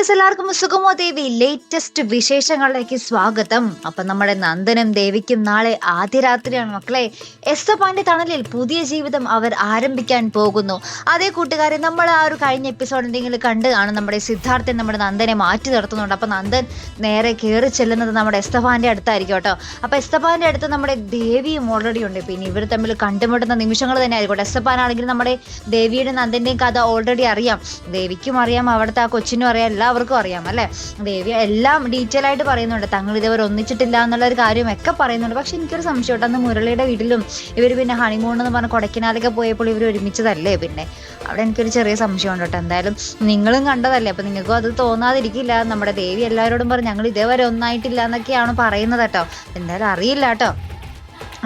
Views എല്ലാവർക്കും സുഗമോ ദേവി? Latest വിശേഷങ്ങളിലേക്ക് സ്വാഗതം. അപ്പൊ നമ്മുടെ നന്ദനം ദേവിക്കും നാളെ ആദ്യ രാത്രിയാണ് മക്കളെ. എസ് പാണ്ഡ്യ തണലിൽ പുതിയ ജീവിതം അവർ ആരംഭിക്കാൻ പോകുന്നു. അതേ കൂട്ടുകാരെ നമ്മൾ ആ ഒരു കഴിഞ്ഞ എപ്പിസോഡ് എന്തെങ്കിലും കണ്ടതാണ് നമ്മുടെ സിദ്ധാർത്ഥൻ നമ്മുടെ നന്ദനെ മാറ്റി നിർത്തുന്നുണ്ട്. അപ്പൊ നന്ദൻ നേരെ കയറി ചെല്ലുന്നത് നമ്മുടെ എസ്തഫാന്റെ അടുത്തായിരിക്കും കേട്ടോ. അപ്പൊ എസ്തഫാന്റെ അടുത്ത് നമ്മുടെ ദേവിയും ഓൾറെഡി ഉണ്ട്. പിന്നെ ഇവർ തമ്മിൽ കണ്ടുമുട്ടുന്ന നിമിഷങ്ങൾ തന്നെ ആയിരിക്കും എസ്തഫാൻ ആണെങ്കിൽ നമ്മുടെ ദേവിയുടെ നന്ദന്റെയും കഥ ഓൾറെഡി അറിയാം. ദേവിക്കും അറിയാം അവിടുത്തെ ആ കൊച്ചിനും അറിയാം. എല്ലാവർക്കും അറിയാം അല്ലേ? ദേവി എല്ലാം ഡീറ്റെയിൽ ആയിട്ട് പറയുന്നുണ്ട്. തങ്ങൾ ഇതുവരെ ഒന്നിച്ചിട്ടില്ല എന്നുള്ള ഒരു കാര്യമൊക്കെ പറയുന്നുണ്ട്. പക്ഷെ എനിക്കൊരു സംശയം ഉണ്ട് അന്ന് മുരളിയുടെ വീട്ടിലും ഇവർ പിന്നെ ഹണിമൂൺ എന്ന് പറഞ്ഞ കൊടക്കിനാലൊക്കെ പോയപ്പോൾ ഇവർ ഒരുമിച്ചതല്ലേ? പിന്നെ അവിടെ എനിക്കൊരു ചെറിയ സംശയം ഉണ്ട് കേട്ടോ. എന്തായാലും നിങ്ങളും കണ്ടതല്ലേ? അപ്പൊ നിങ്ങൾക്കും അത് തോന്നാതിരിക്കില്ല. നമ്മുടെ ദേവി എല്ലാവരോടും പറഞ്ഞു ഞങ്ങൾ ഇതേവരെ ഒന്നായിട്ടില്ല എന്നൊക്കെയാണ് പറയുന്നത് കേട്ടോ. എന്തായാലും അറിയില്ല കേട്ടോ.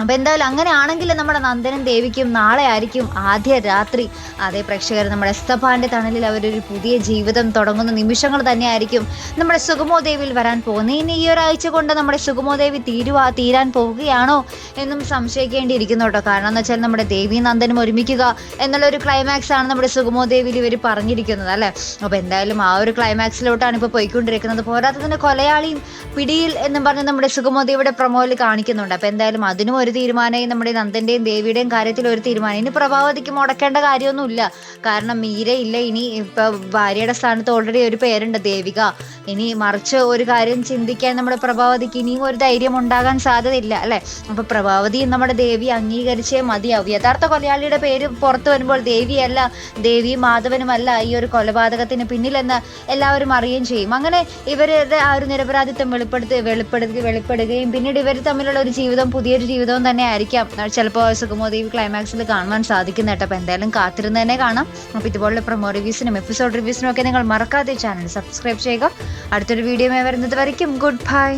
അപ്പൊ എന്തായാലും അങ്ങനെയാണെങ്കിൽ നമ്മുടെ നന്ദനും ദേവിക്കും നാളെ ആയിരിക്കും ആദ്യ രാത്രി. അതേ പ്രേക്ഷകർ നമ്മുടെ എസ്തഫാന്റെ തണലിൽ അവരൊരു പുതിയ ജീവിതം തുടങ്ങുന്ന നിമിഷങ്ങൾ തന്നെയായിരിക്കും നമ്മുടെ സുഗമോ ദേവിയിൽ വരാൻ പോകുന്നത്. ഇനി ഈ ഒരാഴ്ച കൊണ്ട് നമ്മുടെ സുഗമോ ദേവി തീരുവാ തീരാൻ പോവുകയാണോ എന്നും സംശയിക്കേണ്ടിയിരിക്കുന്നു കേട്ടോ. കാരണം എന്ന് വെച്ചാൽ നമ്മുടെ ദേവി നന്ദനും ഒരുമിക്കുക എന്നുള്ള ഒരു ക്ലൈമാക്സ് ആണ് നമ്മുടെ സുഗമോ ദേവിയിൽ ഇവർ പറഞ്ഞിരിക്കുന്നത് അല്ലേ? അപ്പൊ എന്തായാലും ആ ഒരു ക്ലൈമാക്സിലോട്ടാണ് ഇപ്പോൾ പോയിക്കൊണ്ടിരിക്കുന്നത്. പോരാത്തതിന് കൊലയാളിയും പിടിയിൽ എന്നും പറഞ്ഞ് നമ്മുടെ സുഗമോ ദേവിയുടെ പ്രൊമോയിൽ കാണിക്കുന്നുണ്ട്. അപ്പൊ എന്തായാലും അതിനും ഒരു തീരുമാനമായി നമ്മുടെ നന്ദന്റെയും ദേവിയുടെയും കാര്യത്തിൽ ഒരു തീരുമാനം. ഇനി പ്രഭാവതിക്ക് മുടക്കേണ്ട കാര്യമൊന്നുമില്ല. കാരണം മീര ഇല്ല ഇനി ഇപ്പൊ ഭാര്യയുടെ സ്ഥാനത്ത് ഓൾറെഡി ഒരു പേരുണ്ട് ദേവിക. ഇനി മറിച്ച് ഒരു കാര്യം ചിന്തിക്കാൻ നമ്മുടെ പ്രഭാവതിക്ക് ഇനിയും ഒരു ധൈര്യം ഉണ്ടാകാൻ സാധ്യതയില്ല അല്ലേ? അപ്പോൾ പ്രഭാവതി നമ്മുടെ ദേവി അംഗീകരിച്ചേ മതിയാവും. യഥാർത്ഥ കൊലയാളിയുടെ പേര് പുറത്തു വരുമ്പോൾ ദേവിയല്ല ദേവി മാധവനുമല്ല ഈ ഒരു കൊലപാതകത്തിന് പിന്നിലെന്ന് എല്ലാവരും അറിയുകയും ചെയ്യും. അങ്ങനെ ഇവരുടെ ആ ഒരു നിരപരാധിത്വം വെളിപ്പെടുത്തി വെളിപ്പെടുത്തി വെളിപ്പെടുകയും പിന്നീട് ഇവർ തമ്മിലുള്ള ഒരു ജീവിതം പുതിയൊരു ജീവിതവും തന്നെ ആയിരിക്കാം. ചിലപ്പോൾ സുഗമോദേവി ക്ലൈമാക്സിൽ കാണുവാൻ സാധിക്കുന്ന കേട്ടോ. അപ്പോൾ എന്തായാലും കാത്തിരുന്ന് തന്നെ കാണാം. അപ്പോൾ ഇതുപോലുള്ള പ്രൊമോ റിവ്യൂസിനും എപ്പിസോഡ് റിവ്യൂസിനും ഒക്കെ നിങ്ങൾ മറക്കാതെ ചാനൽ സബ്സ്ക്രൈബ് ചെയ്യുക. അടുത്തൊരു വീഡിയോ വരുന്നത് വരയ്ക്കും. Good bye